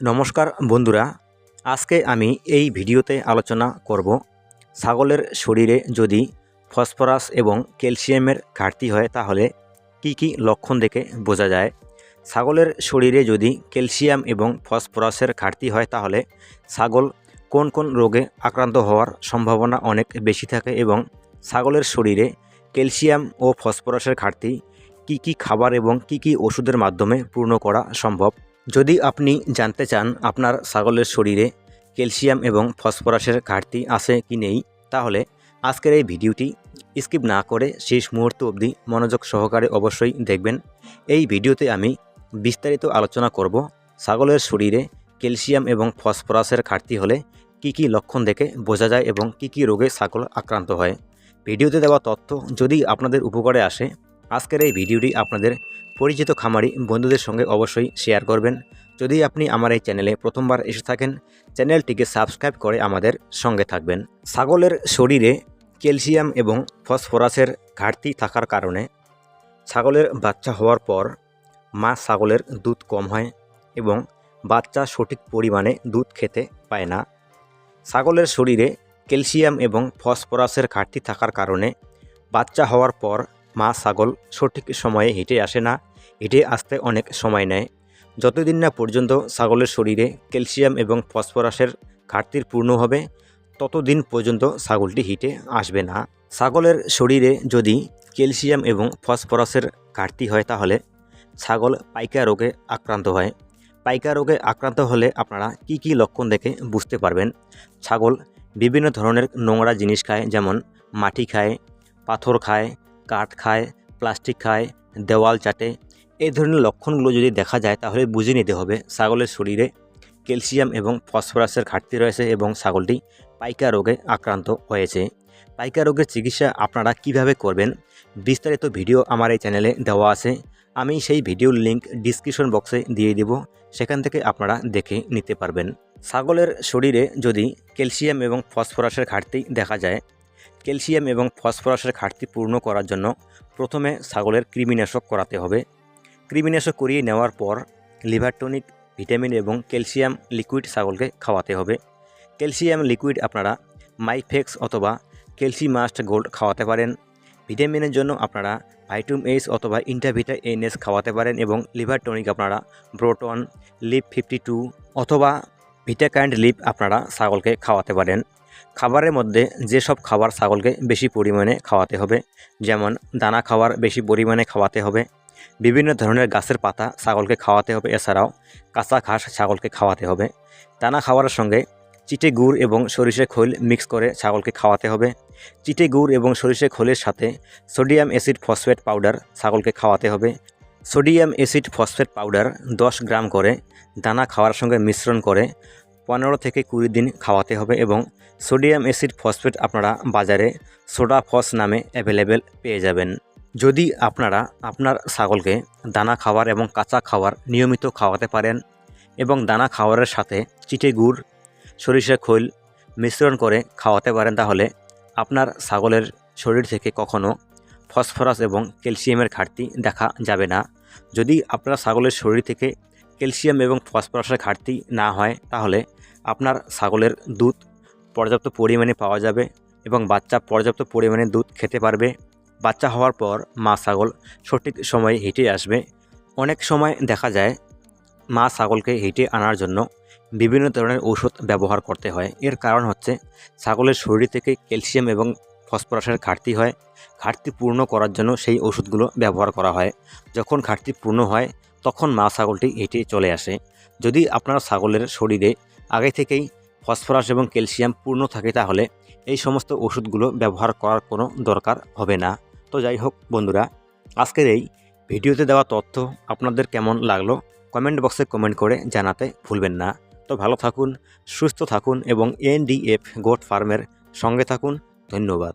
নমস্কার বন্ধুরা, আজকে আমি এই ভিডিওতে আলোচনা করব ছাগলের শরীরে যদি ফসফরাস এবং ক্যালসিয়ামের ঘাটতি হয় তাহলে কি কি লক্ষণ দেখে বোঝা যায়। ছাগলের শরীরে যদি ক্যালসিয়াম এবং ফসফরাসের ঘাটতি হয় তাহলে ছাগল কোন কোন রোগে আক্রান্ত হওয়ার সম্ভাবনা অনেক বেশি থাকে এবং ছাগলের শরীরে ক্যালসিয়াম ও ফসফরাসের ঘাটতি কি কি খাবার এবং কি কি ওষুধের মাধ্যমে পূর্ণ করা সম্ভব? যদি আপনি জানতে চান আপনার ছাগলের শরীরে ক্যালসিয়াম এবং ফসফরাসের ঘাটতি আছে কি নেই, তাহলে আজকের এই ভিডিওটি স্কিপ না করে শেষ মুহূর্ত অবধি মনোযোগ সহকারে অবশ্যই দেখবেন। এই ভিডিওতে আমি বিস্তারিত আলোচনা করব ছাগলের শরীরে ক্যালসিয়াম এবং ফসফরাসের ঘাটতি হলে কি কি লক্ষণ দেখে বোঝা যায় এবং কি কি রোগে ছাগল আক্রান্ত হয়। ভিডিওতে দেওয়া তথ্য যদি আপনাদের উপকারে আসে, আজকের এই ভিডিওটি আপনাদের পরিচিত খামারি বন্ধুদের সঙ্গে অবশ্যই শেয়ার করবেন। যদি আপনি আমার এই চ্যানেলে প্রথমবার এসে থাকেন চ্যানেলটিকে সাবস্ক্রাইব করে আমাদের সঙ্গে থাকবেন। ছাগলের শরীরে ক্যালসিয়াম এবং ফসফরাসের ঘাটতি থাকার কারণে ছাগলের বাচ্চা হওয়ার পর মা ছাগলের দুধ কম হয় এবং বাচ্চা সঠিক পরিমাণে দুধ খেতে পায় না। ছাগলের শরীরে ক্যালসিয়াম এবং ফসফরাসের ঘাটতি থাকার কারণে বাচ্চা হওয়ার পর মা ছাগল সঠিক সময়ে হেঁটে আসে না। হেঁটে আসতে অনেক সময় নেয়। যতদিন না পর্যন্ত ছাগলের শরীরে ক্যালসিয়াম এবং ফসফরাসের ঘাটতির পূর্ণ হবে, ততদিন পর্যন্ত ছাগলটি হিটে আসবে না। ছাগলের শরীরে যদি ক্যালসিয়াম এবং ফসফরাসের ঘাটতি হয় তাহলে ছাগল পাইকা রোগে আক্রান্ত হয়। পাইকা রোগে আক্রান্ত হলে আপনারা কি কি লক্ষণ দেখে বুঝতে পারবেন? ছাগল বিভিন্ন ধরনের নোংরা জিনিস খায়, যেমন মাটি খায়, পাথর খায়, কাঠ খায়, প্লাস্টিক খায়, দেওয়াল চাটে এই ধরনের লক্ষণগুলো যদি দেখা যায়, তাহলে বুঝে নিতে হবে। ছাগলের শরীরে ক্যালসিয়াম এবং ফসফরাসের ঘাটতি রয়েছে এবং ছাগলটি পাইকা রোগে আক্রান্ত হয়েছে। পাইকা রোগের চিকিৎসা আপনারা কীভাবে করবেন, বিস্তারিত ভিডিও আমার এই চ্যানেলে দেওয়া আছে। আমি সেই ভিডিওর লিংক ডিসক্রিপশন বক্সে দিয়ে দেব, সেখান থেকে আপনারা দেখে নিতে পারবেন। ছাগলের শরীরে যদি ক্যালসিয়াম এবং ফসফরাসের ঘাটতি দেখা যায়, ক্যালসিয়াম এবং ফসফরাসের ঘাটতি পূর্ণ করার জন্য প্রথমে ছাগলের কৃমিনাশক করাতে হবে। কৃমিনাশক করিয়ে নেওয়ার পর লিভার টনিক ভিটামিন এবং ক্যালসিয়াম লিকুইড ছাগলকে খাওয়াতে হবে। ক্যালসিয়াম লিকুইড আপনারা মাইফেক্স অথবা ক্যালসিমাস্ট গোল্ড খাওয়াতে পারেন। ভিটামিনের জন্য আপনারা ভাইটুম এইচ অথবা ইন্টারভিটা এনএস খাওয়াতে পারেন এবং লিভার টনিক আপনারা ব্রোটন, লিপ ফিফটি টু অথবা ভিটাকাইন্ড লিপ আপনারা ছাগলকে খাওয়াতে পারেন। খাবারের মধ্যে যেসব খাবার ছাগলকে বেশি পরিমাণে খাওয়াতে হবে, যেমন দানা খাবার বেশি পরিমাণে খাওয়াতে হবে বিভিন্ন ধরনের গাছের পাতা ছাগলকে খাওয়াতে হবে, এছাড়াও কাঁচা ঘাস ছাগলকে খাওয়াতে হবে। দানা খাবারের সঙ্গে চিটে গুড় এবং সরিষার খোল মিক্স করে ছাগলকে খাওয়াতে হবে। চিটে গুড় এবং সরিষার খোলের সাথে সোডিয়াম অ্যাসিড ফসফেট পাউডার ছাগলকে খাওয়াতে হবে। সোডিয়াম অ্যাসিড ফসফেট পাউডার দশ গ্রাম করে দানা খাওয়ার সঙ্গে মিশ্রণ করে পনেরো থেকে কুড়ি দিন খাওয়াতে হবে এবং সোডিয়াম অ্যাসিড ফসফেট আপনারা বাজারে সোডা ফস নামে অ্যাভেলেবেল পেয়ে যাবেন। যদি আপনারা আপনার ছাগলকে দানা খাবার এবং কাঁচা খাবার নিয়মিত খাওয়াতে পারেন এবং দানা খাওয়ারের সাথে চিটে গুড় সরিষা খৈল মিশ্রণ করে খাওয়াতে পারেন, তাহলে আপনার ছাগলের শরীর থেকে কখনো ফসফরাস এবং ক্যালসিয়ামের ঘাটতি দেখা যাবে না। যদি আপনার ছাগলের শরীর থেকে ক্যালসিয়াম এবং ফসফরাসের ঘাটতি না হয়, তাহলে আপনার ছাগলের দুধ পর্যাপ্ত পরিমাণে পাওয়া যাবে এবং বাচ্চা পর্যাপ্ত পরিমাণে দুধ খেতে পারবে। বাচ্চা হওয়ার পর মা ছাগল সঠিক সময়ে হেঁটে আসবে। অনেক সময় দেখা যায় মা ছাগলকে হেঁটে আনার জন্য বিভিন্ন ধরনের ঔষধ ব্যবহার করতে হয়। এর কারণ হচ্ছে ছাগলের শরীর থেকে ক্যালসিয়াম এবং ফসফরাসের ঘাটতি হয়। ঘাটতি পূর্ণ করার জন্য সেই ওষুধগুলো ব্যবহার করা হয়। যখন ঘাটতি পূর্ণ হয়, তখন মা ছাগলটি হেঁটে চলে আসে। যদি আপনার ছাগলের শরীরে আগে থেকেই ফসফরাস এবং ক্যালসিয়াম পূর্ণ থাকে তাহলে এই সমস্ত ওষুধগুলো ব্যবহার করার কোনো দরকার হবে না। তো যাই হোক বন্ধুরা, আজকের এই ভিডিওতে দেওয়া তথ্য আপনাদের কেমন লাগল কমেন্ট বক্সে কমেন্ট করে জানাতে ভুলবেন না। তো ভালো থাকুন, সুস্থ থাকুন এবং এনডিএফ গোট ফার্মের সঙ্গে থাকুন। ধন্যবাদ।